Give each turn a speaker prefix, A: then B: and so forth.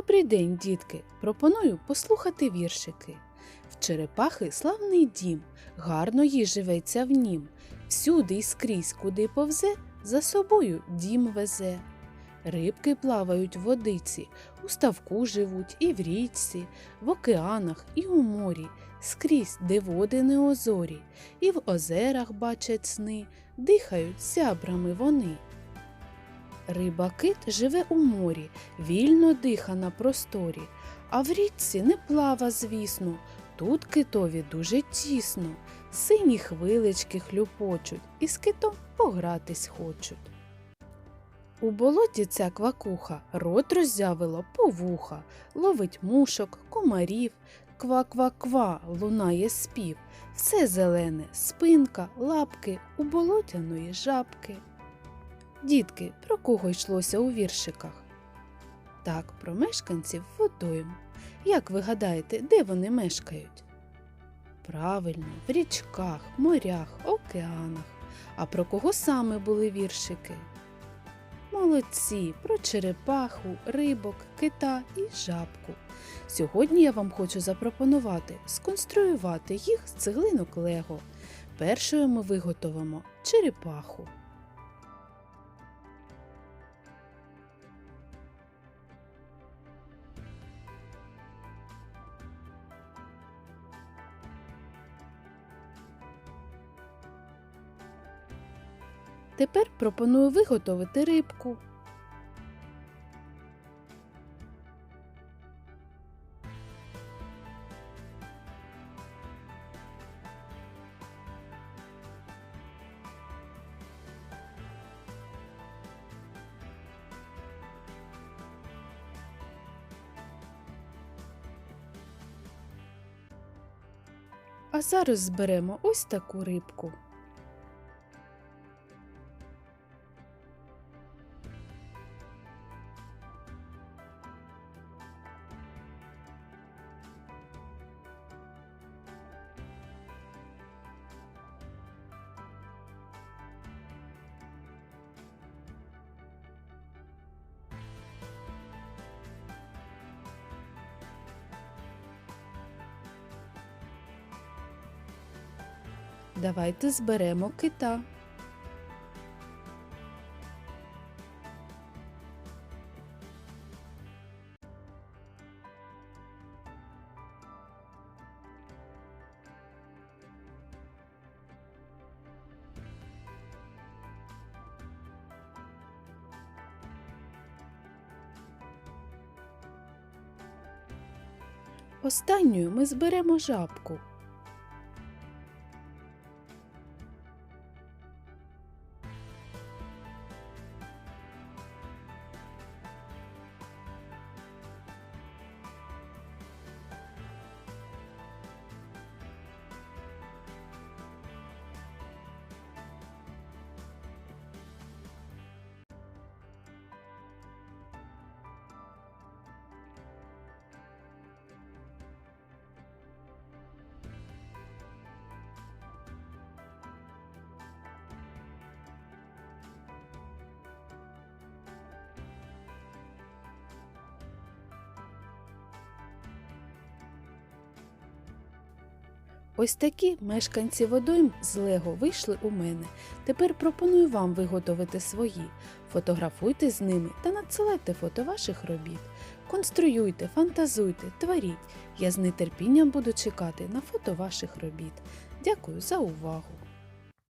A: Добрий день, дітки! Пропоную послухати віршики. В черепахи славний дім, гарно їй живеться в нім. Всюди й скрізь, куди повзе, за собою дім везе. Рибки плавають в водиці, у ставку живуть і в річці, в океанах і у морі, скрізь, де води неозорі, і в озерах бачать сни, дихають сябрами вони. Риба кит живе у морі, вільно диха на просторі, а в річці не плава, звісно. Тут китові дуже тісно, сині хвилички хлюпочуть, і з китом погратись хочуть. У болоті ця квакуха рот роззявила по вуха, ловить мушок, комарів, ква-ква-ква лунає спів, все зелене, спинка, лапки у болотяної жабки. Дітки, про кого йшлося у віршиках? Так, про мешканців водойм. Як ви гадаєте, де вони мешкають? Правильно, в річках, морях, океанах. А про кого саме були віршики? Молодці, про черепаху, рибок, кита і жабку. Сьогодні я вам хочу запропонувати сконструювати їх з цеглинок Лего. Першою ми виготовимо черепаху. Тепер пропоную виготовити рибку. А зараз зберемо ось таку рибку. Давайте зберемо кита. Останньою ми зберемо жабку. Ось такі мешканці водойм з Лего вийшли у мене. Тепер пропоную вам виготовити свої. Фотографуйте з ними та надсилайте фото ваших робіт. Конструюйте, фантазуйте, творіть. Я з нетерпінням буду чекати на фото ваших робіт. Дякую за увагу!